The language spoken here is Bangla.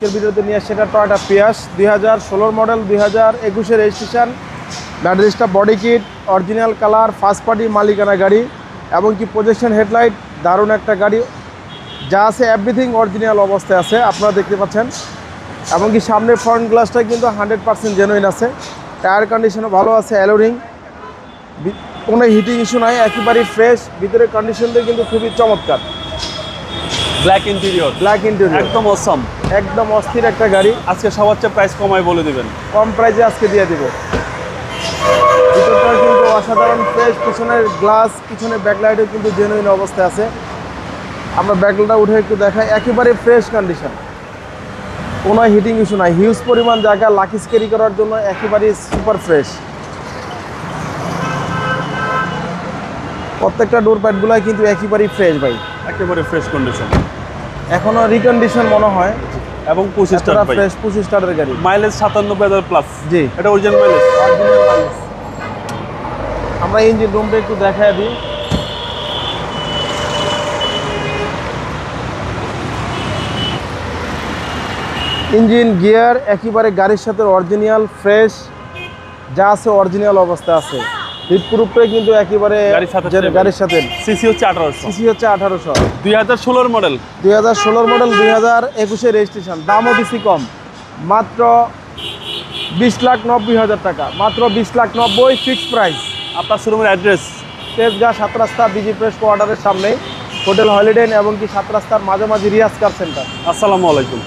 আজকের ভিডিওতে নিয়ে এটা টয়টা পিয়াস দুই হাজার ষোলোর মডেল দুই হাজার একুশের registration ব্যাটারিসটা body kit original colour first party মালিকানা গাড়ি এবং কি প্রজেকশন হেডলাইট দারুণ একটা গাড়ি। যা আছে এভরিথিং অরিজিনাল অবস্থায় আছে আপনারা দেখতে পাচ্ছেন। এবং কি সামনের ফ্রন্ট গ্লাসটা কিন্তু হান্ড্রেড পার্সেন্ট জেনুইন আছে। টায়ার কন্ডিশনও ভালো আছে অ্যালোরিং কোনো হিটিং ইস্যু নাই একেবারেই ফ্রেশ ভিতরের কন্ডিশনটা কিন্তু খুবই চমৎকার। ব্ল্যাক ইন্টেরিয়র ব্ল্যাক ইন্টেরিয়র একদম অসম একদম অস্থির একটা গাড়ি। আজকে সবার চেয়ে প্রাইস কমায় বলে দিবেন। কম প্রাইসে আজকে দিয়ে দিব। ভিতরটা কিন্তু অসাধারণ ফ্রেশ পিছনের গ্লাস পিছনে ব্যাকলাইটও কিন্তু জেনুইন অবস্থায় আছে। আমরা ব্যাকলাইটটা উঠে একটু দেখাই। একেবারে ফ্রেশ কন্ডিশন কোনো হিটিং ইস্যু নাই। হিউজ পরিমাণ জায়গা লাকিস ক্যারি করার জন্য একেবারেই সুপার ফ্রেশ প্রত্যেকটা ডোর প্যাডগুলাই কিন্তু একেবারেই ফ্রেশ ভাই। একেবারে ফ্রেশ কন্ডিশন এখনও রিকন্ডিশন মনে হয়। এবং পঁচিশ টাকা ফ্রেশ পঁচিশ স্টারের গাড়ি। মাইলেজ সাতানব্বই হাজার প্লাস জি। এটা অরিজিনাল মাইলেজ Original mileage। আমরা ইঞ্জিন রুমটা একটু দেখায় দিই। ইঞ্জিন গিয়ার একেবারে গাড়ির সাথে অরিজিনাল ফ্রেশ যা আছে অরিজিনাল অবস্থা আছে। হিট কিন্তু একেবারে গাড়ির সাথে সিসি হচ্ছে আঠারোশো। সিসি হচ্ছে আঠারোশো। দুই হাজার ষোলোর মডেল দুই হাজার ষোলোর মডেল দুই হাজার একুশে রেজিস্ট্রেশন দামও বেশি কম। মাত্র বিশ লাখ নব্বই হাজার টাকা। মাত্র বিশ লাখ নব্বই ফিক্স প্রাইস আপনার শোরুমের অ্যাড্রেস তেজগাঁ সাত রাস্তা বিজি প্রেস কোয়ার্টারের সামনে হোটেল হলিডে এবং কি সাত রাস্তার মাঝামাঝি রিয়াজ কার সেন্টার আসসালামু আলাইকুম।